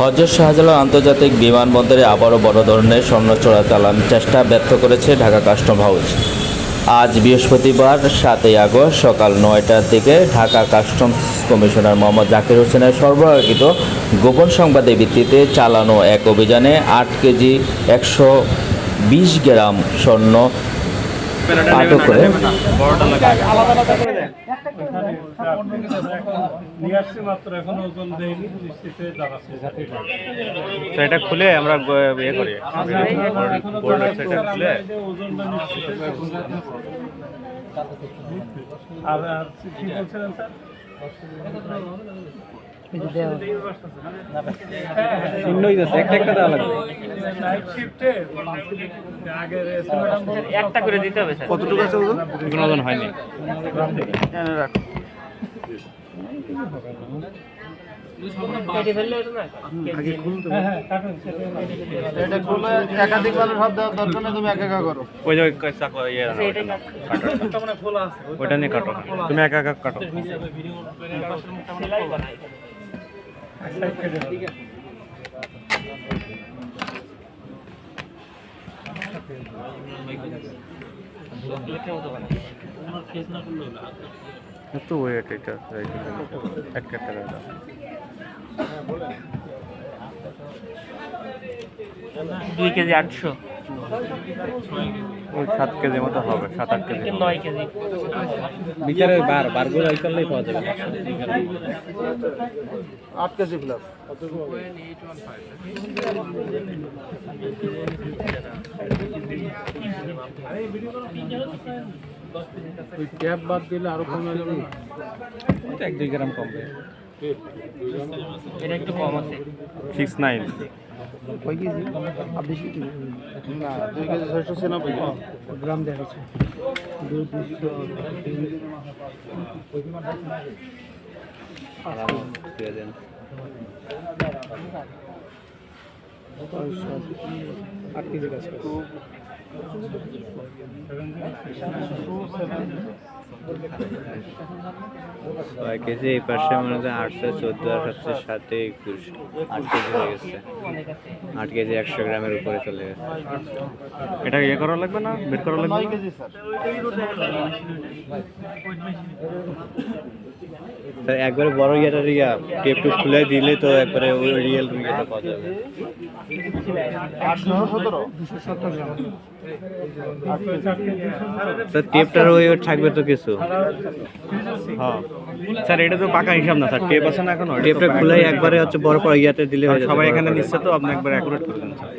হজরত শাহজালাল আন্তর্জাতিক বিমানবন্দরে আবারও বড় ধরনের স্বর্ণ চোরাচালান চেষ্টা ব্যর্থ করেছে ঢাকা কাস্টম হাউস। আজ বৃহস্পতিবার সাতই আগস্ট সকাল নয়টার দিকে ঢাকা কাস্টমস কমিশনার মোহাম্মদ জাকির হোসেনের সরবরাহিত গোপন সংবাদের ভিত্তিতে চালানো এক অভিযানে আট কেজি একশো বিশ গ্রাম স্বর্ণ আটক করে। এটা খুলে আমরা ইয়ে করি। সেটা খুলে। এই যে ওজনটা নিশ্চিতে আর আর কি বলছিলেন স্যার নাইট শিফটে আগের একটা করে দিতে হবে স্যার। কতটুকু আছে ওজন? ওজন হয়নি। কেটে ফেললে ওটা না? হ্যাঁ হ্যাঁ কাটুন সেটা এটা খুলে এত ওয়েট এটা এক করে দুই কেজি আটশো। ওই সাত কেজি মতো হবে সাত আট কেজি। নয় কেজি। বিচারে বার বারগুলো ওই করলেই পাওয়া যাবে। আট কেজি প্লাস ওই ক্যাপ বাদ দিলে আরও কমে যাবে। এক দুই গ্রাম কমবে। এটা একটু কম আছে। সিক্স নাইন কয় কেজি? আপনি না দুই কেজি ছয়শো ছিয়ানব্বই। গ্রাম দেখাচ্ছে। আট কেজি কাজ ছয় কেজি এই পাশে মনে হয় আটশো চোদ্দ আর হচ্ছে সাথে একুশ আট কেজি হয়ে গেছে। আট কেজি একশো গ্রামের উপরে চলে গেছে। এটা ইয়ে করা লাগবে না? বের করা লাগবে? স্যার। একবারে বড় ইয়েটা রিয়া টেপ টুপ খুলে দিলে তো একবারে ওই রিয়েল ইয়েটা পাওয়া যাবে। স্যার টেপটার ওই ওই থাকবে তো কিছু। হ্যাঁ। স্যার এটা তো পাকা হিসাব না স্যার। টেপ আছে না এখন? টেপটা খুলে একবারে হচ্ছে বড় বড় ইয়াতে দিলে সবাই এখানে নিচ্ছে তো আপনি একবার অ্যাকুরেট করে দেন স্যার।